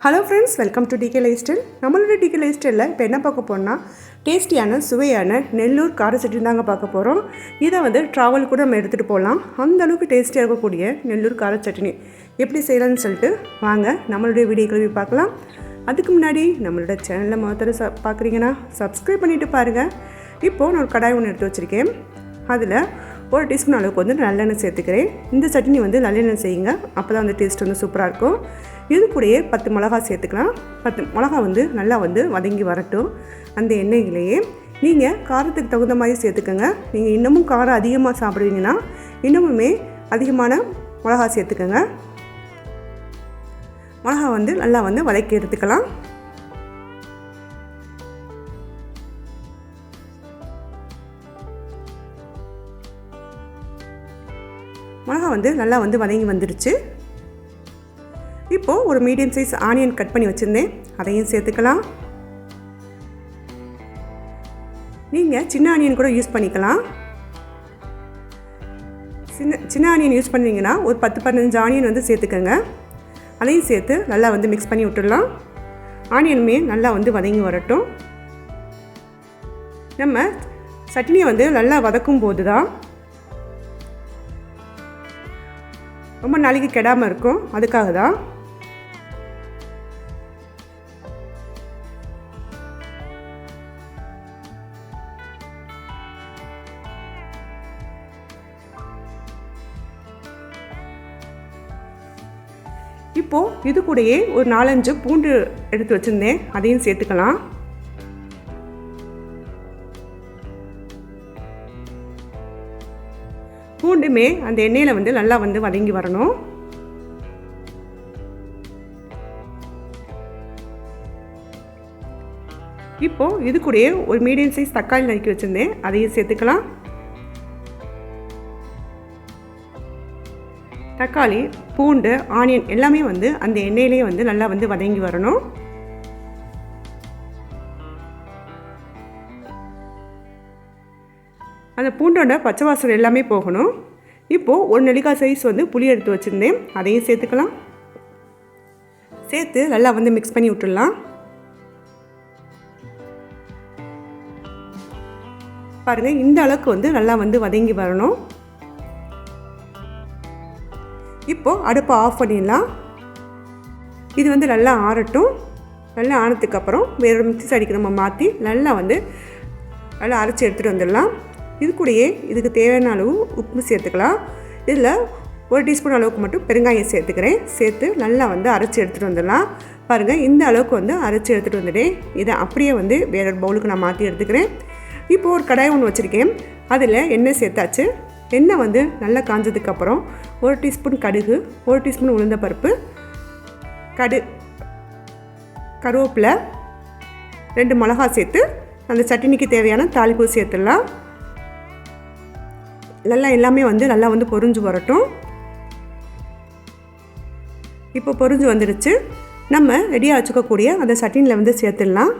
Hello friends welcome to DK life style நம்மளோட decay life ஸ்டைலில் இப்போ என்ன பார்க்க போறோம்னா டேஸ்டியான சுவையான நெல்லூர் கார சட்னி தாங்க பார்க்க போகிறோம் இதை வந்து ட்ராவல் கூட நம்ம எடுத்துகிட்டு போகலாம் அந்த அளவுக்கு டேஸ்டியாக இருக்கக்கூடிய நெல்லூர் கார சட்னி. எப்படி செய்யலாம்னு சொல்லிட்டு வாங்க நம்மளுடைய வீடியோ கல்வி பார்க்கலாம். அதுக்கு முன்னாடி நம்மளோட சேனலில் மொத்தர ச பார்க்குறீங்கன்னா சப்ஸ்கிரைப் பண்ணிவிட்டு பாருங்கள் இப்போது நான் ஒரு கடாய் ஒன்று எடுத்து வச்சுருக்கேன். அதில் ஒரு டீஸ்பூன் அளவுக்கு வந்து நல்லெண்ணெய் சேர்த்துக்கிறேன். இந்த சட்னி வந்து நல்லெண்ணெய் செய்யுங்க. அப்போ தான் வந்து டேஸ்ட் வந்து சூப்பராக இருக்கும். இது கூடயே பத்து மிளகா சேர்த்துக்கலாம். பத்து மிளகா வந்து நல்லா வந்து வதங்கி வரட்டும். அந்த எண்ணெயிலேயே நீங்கள் காரத்துக்கு தகுந்த மாதிரி சேர்த்துக்கோங்க. நீங்கள் இன்னமும் காரம் அதிகமாக சாப்பிடுவீங்கன்னா இன்னமுமே அதிகமான மிளகா சேர்த்துக்கோங்க. மிளகா வந்து நல்லா வந்து வதக்கி எடுத்துக்கலாம். மிளகா வந்து நல்லா வந்து வதங்கி வந்துடுச்சு இப்போது ஒரு மீடியம் சைஸ் ஆனியன் கட் பண்ணி வச்சுருந்தேன். அதையும் சேர்த்துக்கலாம். நீங்கள் சின்ன ஆனியன் கூட யூஸ் பண்ணிக்கலாம். சின்ன சின்ன ஆனியன் யூஸ் பண்ணிங்கன்னா ஒரு பத்து பதினஞ்சு ஆனியன் வந்து சேர்த்துக்கோங்க. அதையும் சேர்த்து நல்லா வந்து மிக்ஸ் பண்ணி விட்டுடலாம். ஆனியனுமே நல்லா வந்து வதங்கி வரட்டும். நம்ம சட்னியை வந்து நல்லா வதக்கும் போது தான் ரொம்ப நாளைக்கு கெடாமல் இருக்கும். அதுக்காக தான். இப்போது இது கூடயே ஒரு நாலஞ்சு பூண்டு எடுத்து வச்சுருந்தேன். அதையும் சேர்த்துக்கலாம். பூண்டுமே அந்த எண்ணெயில் வந்து நல்லா வந்து வதங்கி வரணும். இப்போது இது கூடயே ஒரு மீடியம் சைஸ் தக்காளி நறுக்கி வச்சுருந்தேன். அதையும் சேர்த்துக்கலாம். தக்காளி பூண்டு ஆனியன் எல்லாமே வந்து அந்த எண்ணெயிலே வந்து நல்லா வந்து வதங்கி வரணும். அந்த பூண்டோட பச்சை வாசல் எல்லாமே போகணும். இப்போது ஒரு நெல்லிக்காய் சைஸ் வந்து புளி எடுத்து வச்சுருந்தேன். அதையும் சேர்த்துக்கலாம். சேர்த்து நல்லா வந்து மிக்ஸ் பண்ணி விட்டுடலாம். பாருங்கள் இந்த அளவுக்கு வந்து நல்லா வந்து வதங்கி வரணும். இப்போது அடுப்பை ஆஃப் பண்ணிடலாம். இது வந்து நல்லா ஆறட்டும். நல்லா ஆனதுக்கப்புறம் வேறு மிக்சி அடிக்க நம்ம மாற்றி நல்லா வந்து நல்லா அரைச்சி எடுத்துகிட்டு வந்துடலாம். இது கூடயே இதுக்கு தேவையான அளவு உப்பு சேர்த்துக்கலாம். இதில் ஒரு டீஸ்பூன் அளவுக்கு மட்டும் பெருங்காயம் சேர்த்துக்கிறேன். சேர்த்து நல்லா வந்து அரைச்சி எடுத்துகிட்டு வந்துடலாம். பாருங்கள் இந்த அளவுக்கு வந்து அரைச்சி எடுத்துகிட்டு வந்துட்டேன் இதை அப்படியே வந்து வேற பவுலுக்கு நான் மாற்றி எடுத்துக்கிறேன். இப்போது ஒரு கடாய் ஒன்று வச்சுருக்கேன். அதில் எண்ணெய் சேர்த்தாச்சு. எண்ணெய் வந்து நல்லா காஞ்சதுக்கப்புறம் ஒரு டீஸ்பூன் கடுகு ஒரு டீஸ்பூன் உளுந்தப்பருப்பு கடு கருவேப்பிலை ரெண்டு மிளகா சேர்த்து அந்த சட்னிக்கு தேவையான தாளிப்பு சேர்த்துடலாம். நல்லா எல்லாமே வந்து நல்லா வந்து பொரிஞ்சு வரட்டும். இப்போ பொரிஞ்சு வந்துடுச்சு. நம்ம ரெடியாக வச்சுக்கக்கூடிய அந்த சட்டினியில் வந்து சேர்த்துடலாம்.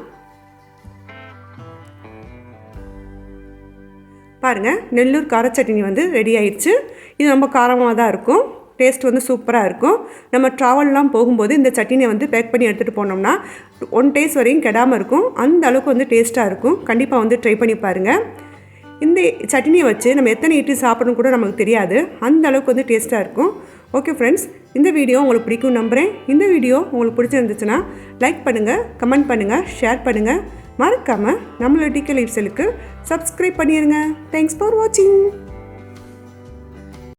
பாருங்கள் நெல்லூர் கார சட்னி வந்து ரெடி ஆயிடுச்சு. இது ரொம்ப காரமாக தான் இருக்கும். டேஸ்ட் வந்து சூப்பராக இருக்கும். நம்ம ட்ராவல்லாம் போகும்போது இந்த சட்னியை வந்து பேக் பண்ணி எடுத்துகிட்டு போனோம்னா ஒன் டேஸ் வரையும் கெடாமல் இருக்கும். அந்த அளவுக்கு வந்து டேஸ்ட்டாக இருக்கும். கண்டிப்பாக வந்து ட்ரை பண்ணி பாருங்கள் இந்த சட்னியை வச்சு நம்ம எத்தனை இட்லி சாப்பிடணும் கூட நமக்கு தெரியாது. அந்த அளவுக்கு வந்து டேஸ்ட்டாக இருக்கும். ஓகே ஃப்ரெண்ட்ஸ் இந்த வீடியோ உங்களுக்கு பிடிக்கும் நம்புகிறேன் இந்த வீடியோ உங்களுக்கு பிடிச்சிருந்துச்சுன்னா லைக் பண்ணுங்கள் கமெண்ட் பண்ணுங்கள் ஷேர் பண்ணுங்கள் மறக்காமல் நம்மளோட டிக்கல் லைஃப் ஸ்டைலுக்கு சப்ஸ்கிரைப் பண்ணிடுங்க தேங்க்ஸ் ஃபார் வாட்சிங்